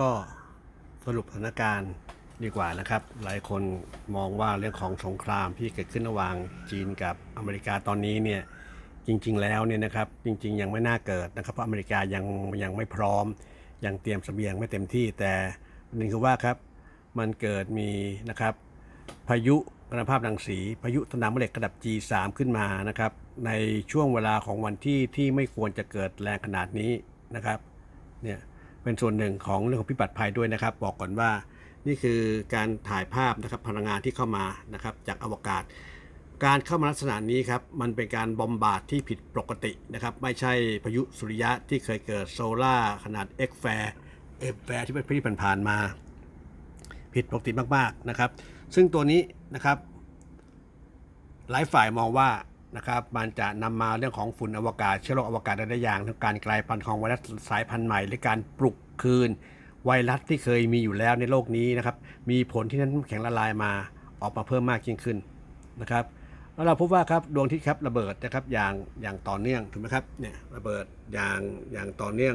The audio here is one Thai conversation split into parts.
ก็สรุปสถานการณ์ดีกว่านะครับ หลายคนมองว่าเรื่องของสงครามที่เกิดขึ้นระหว่างจีนกับอเมริกาตอนนี้เนี่ยจริง ๆ แล้วเนี่ยนะครับจริง ๆ ยังไม่น่าเกิดนะครับเพราะอเมริกายังยังไม่พร้อม ยังเตรียมเสบียงไม่เต็มที่แต่ประเด็นคือว่าครับมันเกิดมีนะครับพายุคุณภาพรังสีพายุสนามแม่เหล็กระดับ G3 ขึ้นมานะครับในช่วงเวลาของวันที่ที่ไม่ควรจะเกิดแรงขนาดนี้นะครับเนี่ย เป็นส่วนหนึ่งของเรื่องของพิบัติภัยด้วยนะครับ บอกก่อนว่านี่คือการถ่ายภาพนะครับพลังงานที่เข้ามานะครับจากอวกาศ การเข้ามาลักษณะนี้ครับมันเป็นการบอมบาดที่ผิดปกตินะครับไม่ใช่พายุสุริยะที่เคยเกิดโซล่าขนาด X แฟร์เอฟแฟร์ที่เป็นที่ผ่านมาผิดปกติมากๆนะครับ ซึ่งตัวนี้นะครับหลายฝ่ายมองว่า นะครับมันจะนำมาเรื่องของฝุ่นอวกาศเชื้อโรคอวกาศได้อย่างทั้งการกลายพันธุ์ของไวรัสสายพันธุ์ใหม่หรือการปลุกคืน ไวรัสที่เคยมีอยู่แล้วในโลกนี้นะครับมีผลที่นั้นแข็งละลายมาออกมาเพิ่มมากยิ่งขึ้นนะครับแล้วเราพบว่าครับดวงอาทิตย์ครับระเบิดนะครับอย่างอย่างต่อเนื่องถูกไหมครับเนี่ยระเบิดอย่างอย่างต่อเนื่อง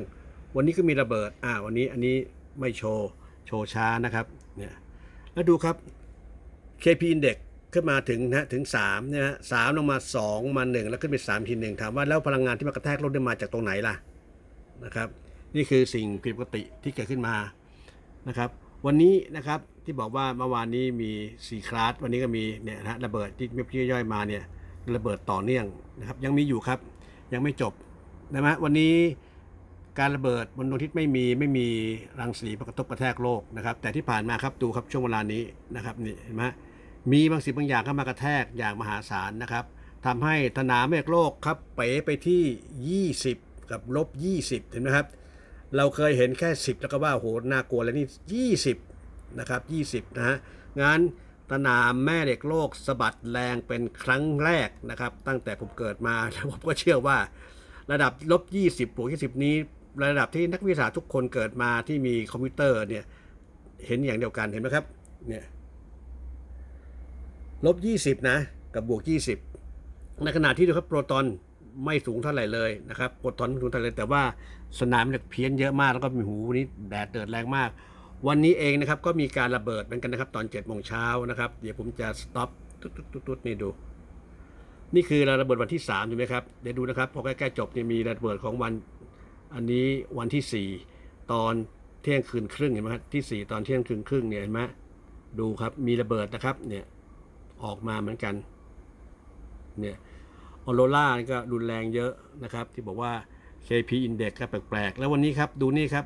วันนี้ก็มีระเบิดอ่าวันนี้อันนี้ไม่โชว์โชว์ช้านะครับเนี่ยแล้วดูครับ KP Index ขึ้นมาถึงนะถึง3เนี่ยฮะสามลงมา 2 มา 1 แล้วขึ้นไป3ทีหนึ่งถามว่าแล้วพลังงานที่มากระแทกโลกได้มาจากตรงไหนล่ะนะครับ นี่คือสิ่งผิดปกติที่เกิดขึ้นมานะครับ วันนี้นะครับที่บอกว่าเมื่อวานนี้มี4คลาสวันนี้ก็มีเนี่ยนะระเบิดที่ไม่ย่อยๆมาเนี่ยระเบิดต่อเนื่องนะครับยังมีอยู่ครับยังไม่จบนะฮะวันนี้การระเบิดบนดวงอาทิตย์ไม่มีไม่มีรังสีกระทบกระแทกโลกนะครับ แต่ที่ผ่านมาครับดูครับช่วงเวลานี้นะครับนี่เห็นไหม มีบางสิ่งบางอย่างเข้ามากระแทกอย่างมหาศาลนะครับทำให้ธนาเมฆโลกครับเป๋ไปที่ 20 กับลบ 20เห็นไหมครับ เราเคยเห็นแค่ 10 แล้วก็ว่าโหน่ากลัวแล้วนี่ 20 นะครับ 20 นะฮะงานสนามแม่เหล็กโลกสะบัดแรงเป็นครั้งแรกนะครับ ตั้งแต่ผมเกิดมาแล้วผมก็เชื่อว่า ระดับลบ 20บวก20 นี้ ระดับที่นักวิทยาทุกคนเกิดมาที่มีคอมพิวเตอร์เนี่ยเห็นอย่างเดียวกันเห็นไหมครับเนี่ย ลบ 20 นะ กับบวก 20 ในขณะที่ดูครับโปรตอนไม่สูงเท่าไหร่เลยนะครับโปรตอนไม่สูงเท่าไหร่แต่ว่าสนามเนี่ยเพี้ยนเยอะมากแล้วก็มีหูวันนี้แดดเดิดแรงมาก วันนี้เองนะครับก็มีการระเบิดเหมือนกันนะครับ ตอน7โมงเช้านะครับ เดี๋ยวผมจะสต็อปตุ๊ดๆๆนี่ดู นี่คือระเบิดวันที่3ถูกไหมครับเดี๋ยวดูนะครับพอใกล้ๆจบเนี่ยมีระเบิดของวันอันนี้วันที่ 4 ตอนเที่ยงคืนครึ่งเห็นไหมครับที่ 4 ตอนเที่ยงคืนครึ่งเนี่ยเห็นไหมดูครับมีระเบิดนะครับเนี่ย ออกมาเหมือนกันเนี่ยออโรล่าก็รุนแรงเยอะนะครับ ที่บอกว่า KP Index ก็แปลกๆ แล้ววันนี้ครับดูนี่ครับ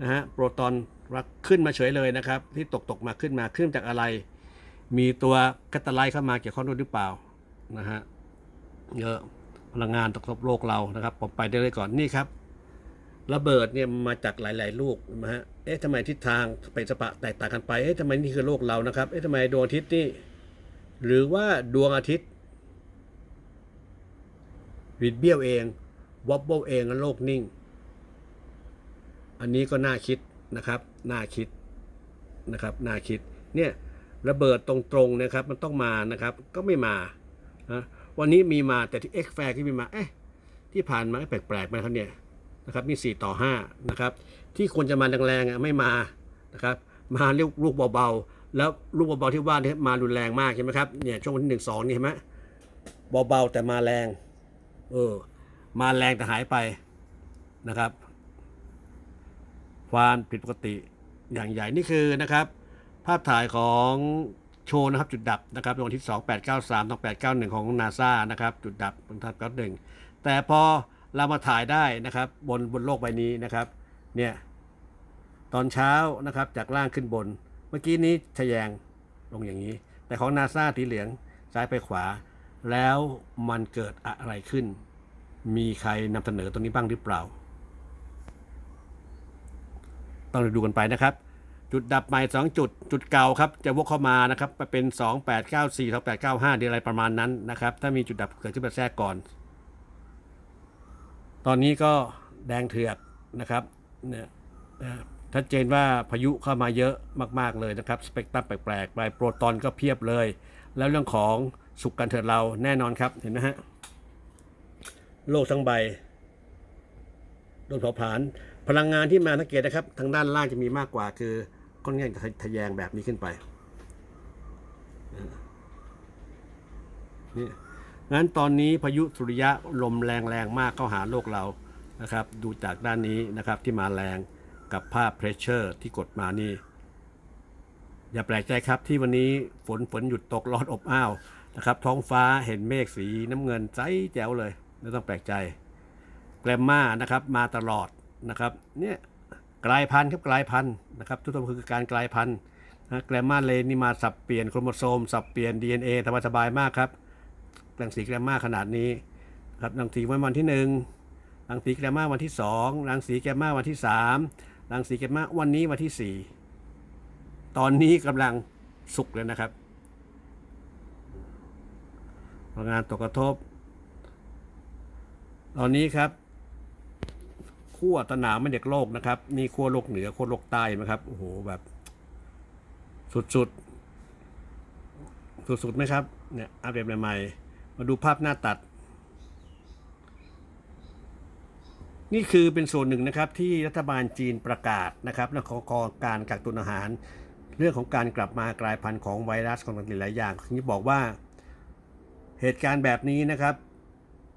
นะฮะโปรตอนรักขึ้นมาเฉยเลยนะครับ ที่ตกตกมาขึ้นมาขึ้นจากอะไร มีตัวแคตไลท์เข้ามาเกี่ยวข้องด้วยหรือเปล่านะฮะเยอะพลังงานตกรบโลกเรานะครับผมไปได้เลยก่อนนี่ครับ ระเบิดเนี่ยมาจากหลาย ๆ ลูกนะฮะ เอ๊ะทำไมทิศทางไปสปะแตกต่างกันไป เอ๊ะทำไมนี่คือโลกเรานะครับ เอ๊ะทำไมดวงอาทิตย์นี่ หรือว่าดวงอาทิตย์วิดเบี้ยวเองวอบเบิลเองแล้วโลกนิ่ง อันนี้ก็น่าคิดนะครับ น่าคิดนะครับ น่าคิด เนี่ยระเบิดตรงๆนะครับ มันต้องมานะครับ ก็ไม่มานะวันนี้มีมาแต่ที่ X แฟร์ที่มีมา เอ๊ะที่ผ่านมาแปลกๆไหมครับเนี่ย นะครับนี่4ต่อ5นะครับที่ควรจะมาแรงๆอะไม่มานะครับมาเรียกลูกเบาๆ แล้วลูกเบาๆที่ว่านี่มารุนแรงมากใช่ไหมครับเนี่ยช่วงวันที่หนึ่งสองนี่เห็นไหมเบาๆแต่มาแรงเออมาแรงแต่หายไปนะครับ ความผิดปกติอย่างใหญ่นี่คือนะครับ ภาพถ่ายของโชว์นะครับจุดดับนะครับดวงอาทิตย์2893ถึง891 ของนาซานะครับจุดดับบนทับก้าหนึ่งแต่พอ เรามาถ่ายได้นะครับบนบนโลกใบนี้นะครับเนี่ยตอนเช้านะครับจากล่างขึ้นบน เมื่อกี้นี้ทะแยงลงอย่างนี้ แต่ของนาซาสีเหลืองซ้ายไปขวา แล้วมันเกิดอะไรขึ้น มีใครนำเสนอตรงนี้บ้างหรือเปล่า ต้องดูกันไปนะครับจุดดับใหม่ 2 จุด จุดเก่าครับ จะวกเข้ามานะครับไปเป็น 2 8 9 4 2 8 9 5เดือนอะไรประมาณนั้นนะครับ ถ้ามีจุดดับเกิดขึ้นมาแทรกก่อน ตอนนี้ก็แดงเถือกนะครับเนี่ยชัดเจนว่าพายุเข้ามาเยอะมากๆเลยนะครับ สเปกตรัมแปลกๆไปโปรตอนก็เพียบเลย แล้วเรื่องของสุกกันเถิดเราแน่นอนครับเห็นไหมฮะโลกทั้งใบโดนเผาผลาญพลังงานที่มาสังเกตนะครับ ทางด้านล่างจะมีมากกว่าคือก้อนเงจะทะแยงแบบนี้ขึ้นไปนี่ งั้นตอนนี้พายุสุริยะลมแรงแรงๆมากเข้าหาโลกเรานะครับ ดูจากด้านนี้นะครับที่มาแรงกับภาพเพรสเชอร์ที่กดมานี่ อย่าแปลกใจครับที่วันนี้ฝนฝนหยุดตกร้อนอบอ้าวนะครับ ท้องฟ้าเห็นเมฆสีน้ำเงินใสแจ๋วเลยไม่ต้องแปลกใจแกรมมานะครับมาตลอดนะครับเนี่ยกลายพันธุ์ครับกลายพันธุ์นะครับทุกตัวคือการกลายพันธุ์นะแกรมมาเลนนี่มาสับเปลี่ยนโครโมโซม สับเปลี่ยน DNA สบายมากครับ รังสีแกรมมาขนาดนี้ครับรังสีวันที่หนึ่งรังสีแกรมมาวันที่สองรังสีแกรมมาวันที่สามรังสีแกรมมาวันนี้วันที่สี่ตอนนี้กำลังสุกเลยนะครับพลังงานตกกระทบ ตอนนี้ครับขั้วตะหนาวไม่เด็กโลกนะครับนี่ขั้วโลกเหนือขั้วโลกใต้นะครับโอ้โหแบบ สุดๆ สุดๆไหมครับเนี่ยอัปเดตใหม่ๆ มาดูภาพหน้าตัด นี่คือเป็นส่วนหนึ่งนะครับที่รัฐบาลจีนประกาศนะครับเรื่องของการกักตุนอาหาร เรื่องของการกลับมากลายพันธุ์ของไวรัสของต่างๆหลายอย่างที่บอกว่าเหตุการณ์แบบนี้นะครับ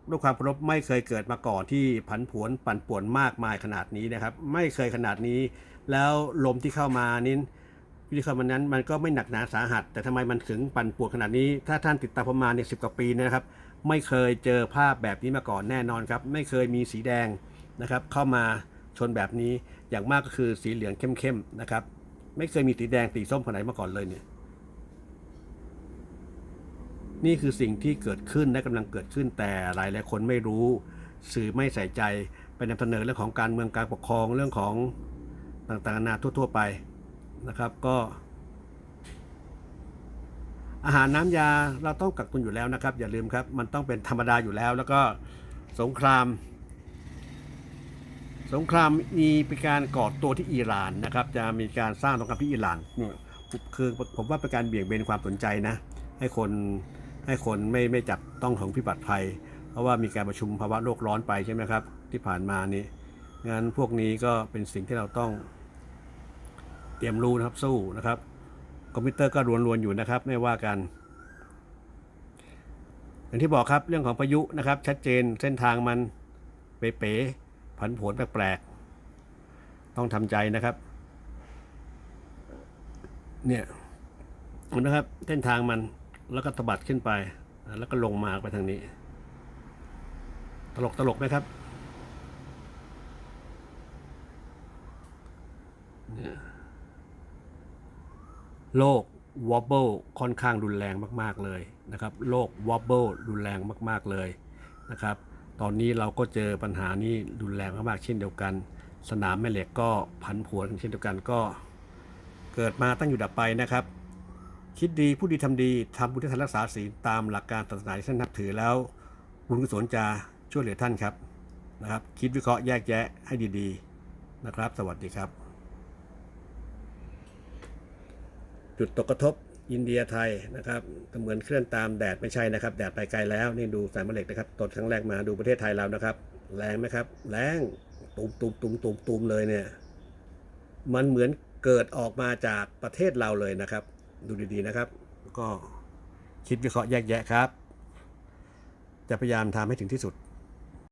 ด้วยความเคารพไม่เคยเกิดมาก่อนที่ผันผวนปั่นป่วนมากมายขนาดนี้นะครับ ไม่เคยขนาดนี้ แล้วลมที่เข้ามานี้ ที่เขามานั้นมันก็ไม่หนักหนาสาหัส แต่ทำไมมันถึงปั่นป่วนขนาดนี้ ถ้าท่านติดตามประมาเนี่ยสิบกว่าปีนะครับ ไม่เคยเจอภาพแบบนี้มาก่อนแน่นอนครับ ไม่เคยมีสีแดงนะครับ เข้ามาชนแบบนี้อย่างมากก็คือสีเหลืองเข้มๆนะครับ ไม่เคยมีสีแดงสีส้มขนาดไหนมาก่อนเลยเนี่ยนี่คือสิ่งที่เกิดขึ้นและกำลังเกิดขึ้นแต่หลายหลายคนไม่รู้ สื่อไม่ใส่ใจไปนำเสนอเรื่องของการเมืองการปกครองเรื่องของต่างๆนานาทั่ว ๆ ไป นะครับก็ อาหารน้ำยาเราต้องกักตุนอยู่แล้วนะครับ อย่าลืมครับ มันต้องเป็นธรรมดาอยู่แล้ว แล้วก็สงคราม สงครามมีเป็นการก่อตัวที่อิหร่านนะครับ จะมีการสร้างสงครามที่อิหร่านเนี่ยคือผมว่าเป็นการเบี่ยงเบนความสนใจนะ ให้คนให้คนไม่ไม่จับต้องของพิบัติภัย เพราะว่ามีการประชุมภาวะโลกร้อนไปใช่ไหมครับ ที่ผ่านมานี้งั้นพวกนี้ก็เป็นสิ่งที่เราต้อง เตรียมรู้นะครับสู้นะครับ คอมพิวเตอร์ก็รวนๆอยู่นะครับ ไม่ว่ากัน อย่างที่บอกครับเรื่องของพายุนะครับ ชัดเจนเส้นทางมันเป๋ๆผันผวนแปลกๆต้องทำใจนะครับ เนี่ยเห็นะครับเส้นทางมันแล้วก็ตบัดขึ้นไป แล้วก็ลงมาไปทางนี้ ตลกตลกไหมครับเนี่ย โลกวอบเบิลค่อนข้างรุนแรงมากๆเลยนะครับโลกวอบเบิลรุนแรงมากๆเลยนะครับตอนนี้เราก็เจอปัญหานี้รุนแรงมากๆเช่นเดียวกัน สนามแม่เหล็กก็ผันผวนเช่นเดียวกันก็เกิดมาตั้งอยู่ดับไปนะครับ คิดดีพูดดีทำดีทำบุญทานรักษาศีลตามหลักการศาสนาที่ท่านนับถือแล้ว บุญกุศลจะช่วยเหลือท่านครับนะครับ คิดวิเคราะห์แยกแยะให้ดีๆนะครับ สวัสดีครับ จุดตกกระทบอินเดียไทยนะครับก็เหมือนเคลื่อนตามแดดไม่ใช่นะครับ แดดไปไกลแล้วนี่ดูสายมะเหล็กนะครับตดครั้งแรกมาดูประเทศไทยเรานะครับ แรงไหมครับแรงตุมตุมตุมตุมตุมเลยเนี่ย มันเหมือนเกิดออกมาจากประเทศเราเลยนะครับ ดูดีๆนะครับ ก็คิดวิเคราะห์แยกแยะครับ จะพยายามทำให้ถึงที่สุด